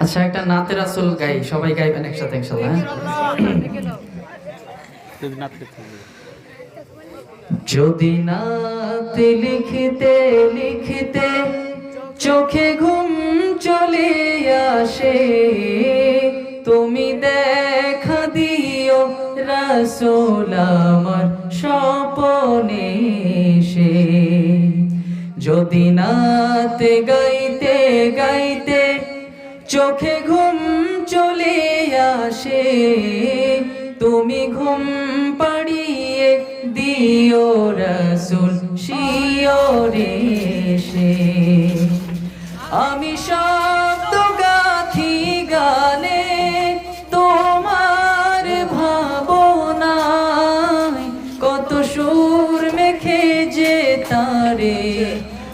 আচ্ছা একটা নাতের আসল গাই সবাই গাইবেন একসাথে হ্যাঁ? যদি নাতে লিখিতে লিখিতে চোখে ঘুম চলে আসে তুমি দেখা দিও রাসোল আমার স্বপনে সে যদি নাতে গাইতে গাইতে চোখে ঘুম চলে আসে, তুমি ঘুম পাড়িয়ে দিও রসুল শিওরে সে আমি শব্দ গাথি গানে তোমার ভাবনায় কত সুর মেখে যে তারে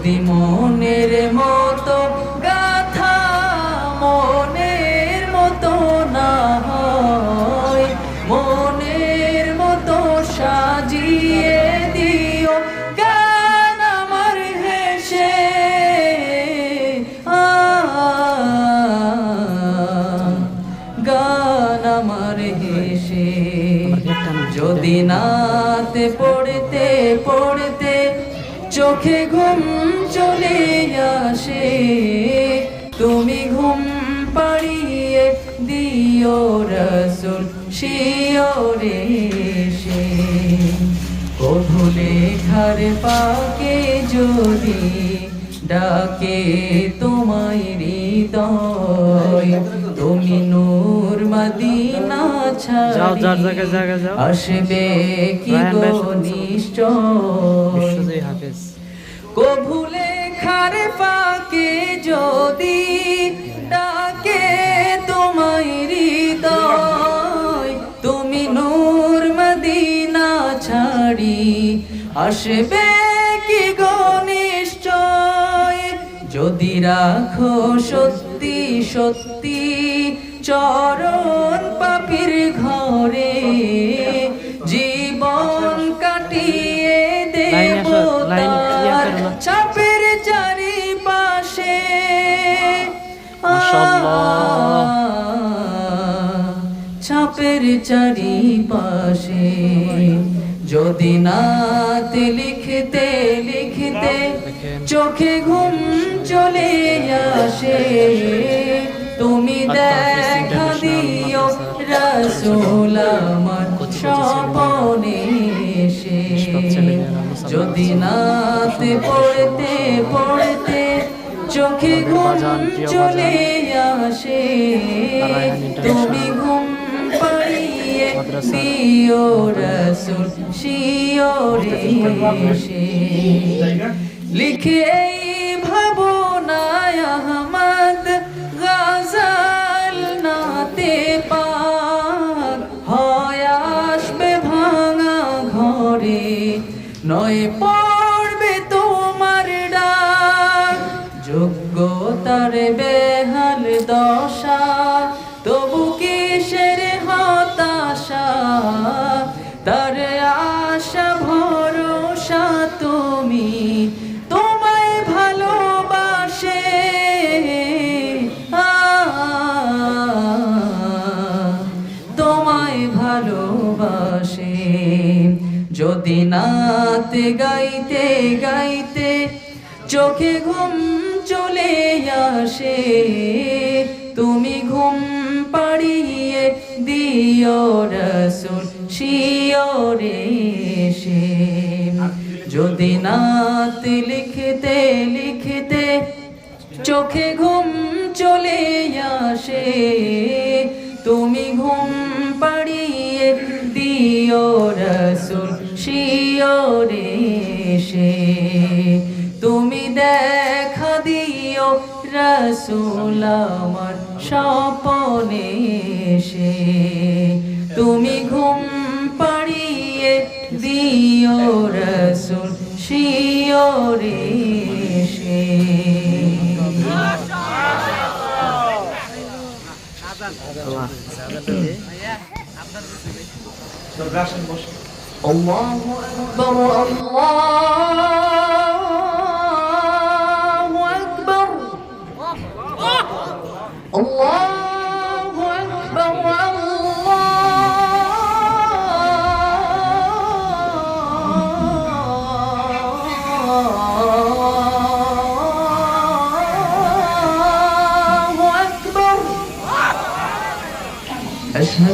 যদি মনের মতো গাথা মনের মতো না হয় মনের মতো সাজিয়ে দিও গান আমার হেসে। গান আমার হেসে। যদি নাতে পড়তে পড়তে চোখে ঘুম চলে আসে তুমি ঘুম পাড়িয়ে দিও রসুল শিওরে সে কভু লেখার পাকে যদি ডাকে তোমায় হৃদয় তুমি নূর মদিনা ছাড়ি। আসবে কি গো। নিশ্চয় কভুলে খারে পাকে যদি ডাকে তোমায় হৃদয়, তুমি নূর মদিনা ছাড়ি, আসবে কি গো নিশ্চয়? যদি রাখো সত্যি সত্যি চরণ পাপির ঘরে, জীবন না। চাপের চারিপাশে মাশাআল্লাহ। চাপের চারিপাশে যদি নাতে লিখতে লিখতে চোখে ঘুম চলে আসে তুমি দেখা দিও রসুল আমার স্বপনে এসে যদি নাতে পড়তে পড়তে চোখে ঘুম চলে আসে। তুমি ঘুম পাড়িয়ে দিও রসুল শিওরে এসে। লিখে এই ভাবনায় আহমদ গাজাল নাতে পাক। হয় আসবে ভাঙা ঘরে। নয় যোগ্যতার বেহাল দশা, তবু কিসের হতাশা? তার আশা, ভরসা তুমি তোমায় ভালোবাসে। তোমায় ভালোবাসে। যদি নাতে গাইতে গাইতে চোখে ঘুম আসে, তুমি ঘুম পাড়িয়ে দিও রসুল শিওরে সে যদি নাতে লিখতে লিখতে চোখে ঘুম চলে আসে, তুমি ঘুম পাড়িয়ে দিও রসুল শিওরে সে তুমি দেখা রসুল আমার স্বপনে এসে তুমি ঘুম পাড়িয়ে দিও রসুল শিওরে এসে আল্লাহ الله أكبر الله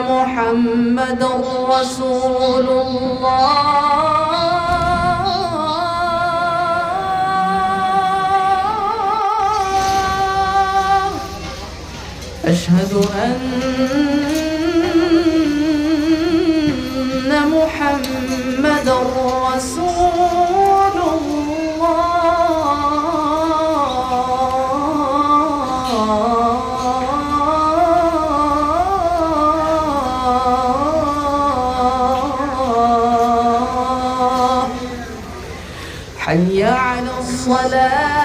محمد رسول الله. أشهد أن حي على الصلاة.